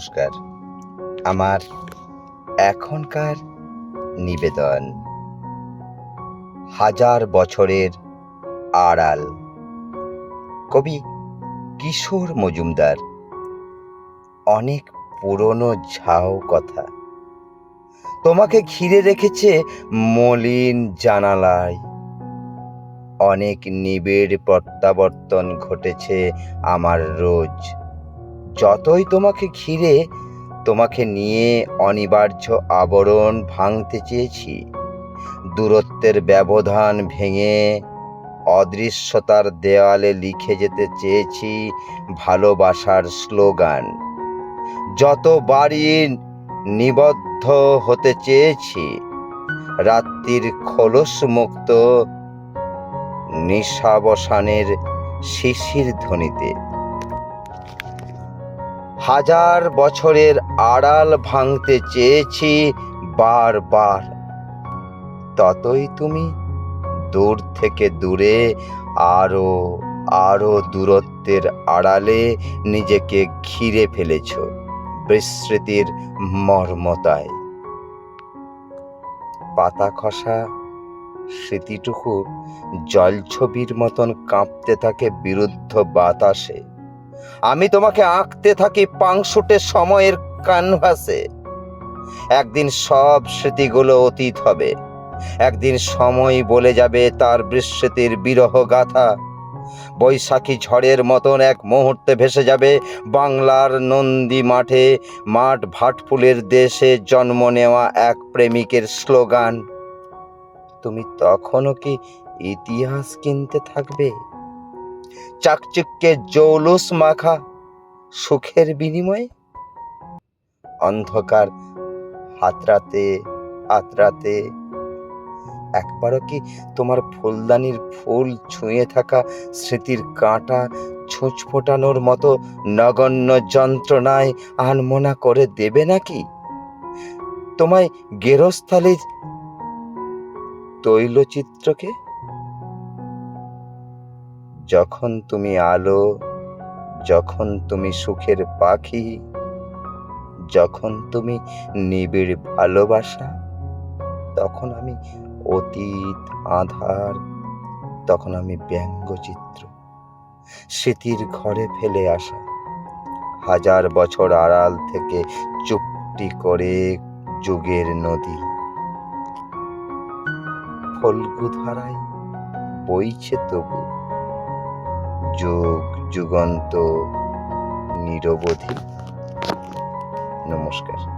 নমস্কার। আমার এখনকার নিবেদন। হাজার বছরের আড়াল। কবি কিশোর মজুমদার, অনেক পুরনো ঝাও কথা। তোমাকে ঘিরে রেখেছে মলিন জানালায়। অনেক নিবিড় প্রত্যাবর্তন ঘটেছে আমার রোজ। যতই তোমাকে ঘিরে তোমাকে নিয়ে অনিবার্য আবরণ ভাঙতে চেয়েছি, দূরত্বের ব্যবধান ভেঙে অদৃশ্যতার দেওয়ালে লিখে যেতে চেয়েছি ভালোবাসার স্লোগান। যতবারই নিবদ্ধ হতে চেয়েছি, রাত্রির খোলস মুক্ত নিশাবসানের শিশির ধ্বনিতে। হাজার বছরের আড়াল ভাঙতে চেয়েছি বারবার। ততই তুমি দূর থেকে দূরে, আরও আরও দূরত্বের আড়ালে নিজেকে ঘিরে ফেলেছ বিস্মৃতির মর্মতায়। পাতা খসা স্মৃতিটুকু জলছবির মতন কাঁপতে থাকে বিরুদ্ধ বাতাসে। আমি তোমাকে আঁকতে থাকি পাংশুটে সময়ের ক্যানভাসে একদিন সব স্মৃতিগুলো অতীত হবে। একদিন সময় বলে যাবে তার বিস্মৃতির বিরহ গাথা। বৈশাখী ঝড়ের মতন এক মুহূর্তে ভেসে যাবে বাংলার নন্দী মাঠে, মাঠ ভাটফুলের দেশে জন্ম নেওয়া এক প্রেমিকের স্লোগান। তুমি তখনও কি ইতিহাস কিনতে থাকবে? চাকচিক্যে জৌলুস মাখা সুখের বিনিময়ে অন্ধকার হাতরাতে হাতরাতে একবারও কি তোমার ফুলদানির ফুল ছুঁয়ে থাকা স্মৃতির কাঁটা ছুঁচ ফোটানোর মতো নগণ্য যন্ত্রণায় আনমনা করে দেবে নাকি? তোমায় গেরস্থালির তৈলচিত্রকে যখন তুমি আলো, যখন তুমি সুখের পাখি, যখন তুমি নিবিড় ভালোবাসা, তখন আমি অতীত, আধার, তখন আমি ব্যঙ্গচিত্র, স্মৃতির ঘরে ফেলে আসা, হাজার বছর আড়াল থেকে চুপটি করে যুগের নদী। ফল্গু ধারায় বইছে তবু যুগ যুগন্ত নিরবধি। নমস্কার।